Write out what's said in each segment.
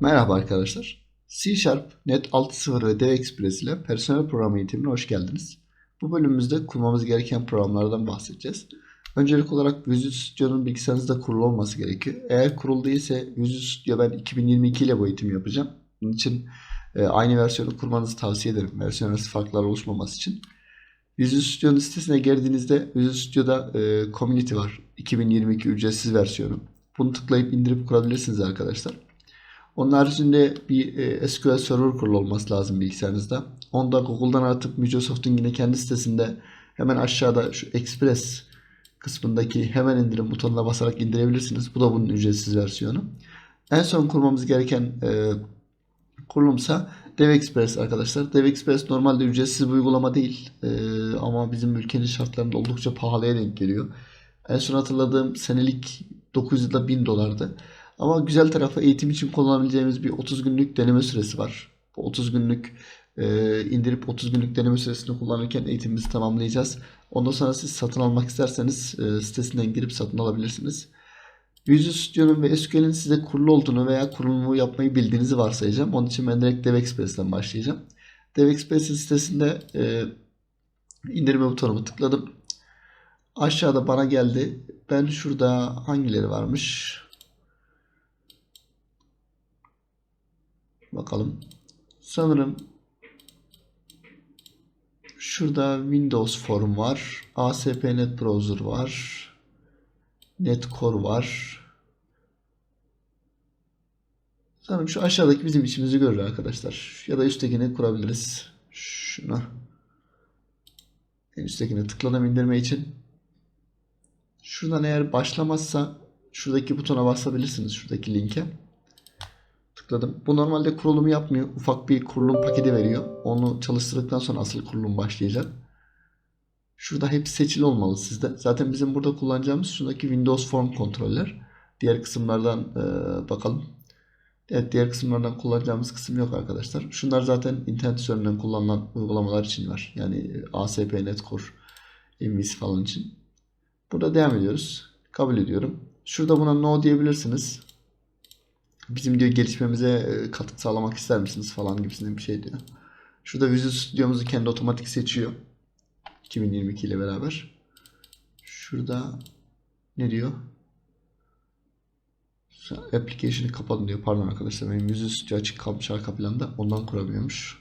Merhaba arkadaşlar. C Sharp, Net 6.0 ve DevExpress ile personel programı eğitimine hoş geldiniz. Bu bölümümüzde kurmamız gereken programlardan bahsedeceğiz. Öncelik olarak Visual Studio'nun bilgisayarınızda kurulu olması gerekiyor. Eğer kurulu değilse Visual Studio ben 2022 ile bu eğitimi yapacağım. Bunun için e, aynı versiyonu kurmanızı tavsiye ederim. Versiyon arası farklar oluşmaması için. Visual Studio'nun sitesine girdiğinizde Visual Studio'da e, Community var. 2022 ücretsiz versiyonu. Bunu tıklayıp indirip kurabilirsiniz arkadaşlar. Onun haricinde bir e, SQL Server kurulu olması lazım bilgisayarınızda. Onu da Google'dan atıp Microsoft'un yine kendi sitesinde hemen aşağıda şu Express kısmındaki hemen indirim butonuna basarak indirebilirsiniz. Bu da bunun ücretsiz versiyonu. En son kurmamız gereken e, kurulumsa DevExpress arkadaşlar. DevExpress normalde ücretsiz bir uygulama değil. E, ama bizim ülkenin şartlarında oldukça pahalıya denk geliyor. En son hatırladığım senelik 900 ya da 1000 dolardı. Ama güzel tarafı eğitim için kullanabileceğimiz bir 30 günlük deneme süresi var. Bu 30 günlük e, indirip 30 günlük deneme süresini kullanırken eğitimimizi tamamlayacağız. Ondan sonra siz satın almak isterseniz e, sitesinden girip satın alabilirsiniz. Visual Studio'nun ve SQL'in size kurulu olduğunu veya kurulumu yapmayı bildiğinizi varsayacağım. Onun için ben direkt DevExpress'ten başlayacağım. DevExpress'in sitesinde e, indirme butonumu tıkladım. Aşağıda bana geldi. Ben şurada hangileri varmış? Bakalım. Sanırım şurada Windows Form var. ASP.NET Browser var. Netcore var. Sanırım şu aşağıdaki bizim işimizi görür arkadaşlar. Ya da üsttekini kurabiliriz. Şuna. En üsttekine tıkladım indirme için. Şuradan eğer başlamazsa şuradaki butona basabilirsiniz. Şuradaki linke tıkladım. Bu normalde kurulumu yapmıyor. Ufak bir kurulum paketi veriyor. Onu çalıştırdıktan sonra asıl kurulum başlayacak. Şurada hepsi seçili olmalı sizde. Zaten bizim burada kullanacağımız şuradaki Windows Form kontroller. Diğer kısımlardan e, bakalım. Evet diğer kısımlardan kullanacağımız kısım yok arkadaşlar. Şunlar zaten internet üzerinden kullanılan uygulamalar için var. Yani ASP, Netcore, MVC falan için. Burada devam ediyoruz. Kabul ediyorum. Şurada buna no diyebilirsiniz bizim diyor gelişmemize e, katkı sağlamak ister misiniz falan gibisinden bir şey diyor. Şurada Visual Studio'muzu kendi otomatik seçiyor. 2022 ile beraber. Şurada ne diyor? Application'ı kapatın diyor. Pardon arkadaşlar benim Visual Studio açık kalmış arka planda. Ondan kuramıyormuş.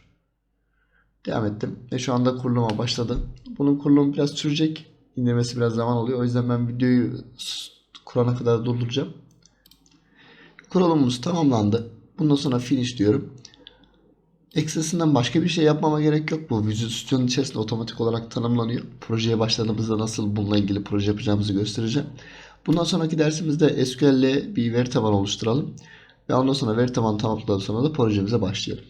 Devam ettim. Ve şu anda kuruluma başladı. Bunun kurulumu biraz sürecek. İndirmesi biraz zaman oluyor. O yüzden ben videoyu kurana kadar durduracağım. Kurulumumuz tamamlandı. Bundan sonra finish diyorum. Eksesinden başka bir şey yapmama gerek yok. Bu Visual Studio'nun içerisinde otomatik olarak tanımlanıyor. Projeye başladığımızda nasıl bununla ilgili proje yapacağımızı göstereceğim. Bundan sonraki dersimizde SQL ile bir veri tabanı oluşturalım. Ve ondan sonra veri tabanı tamamladıktan sonra da projemize başlayalım.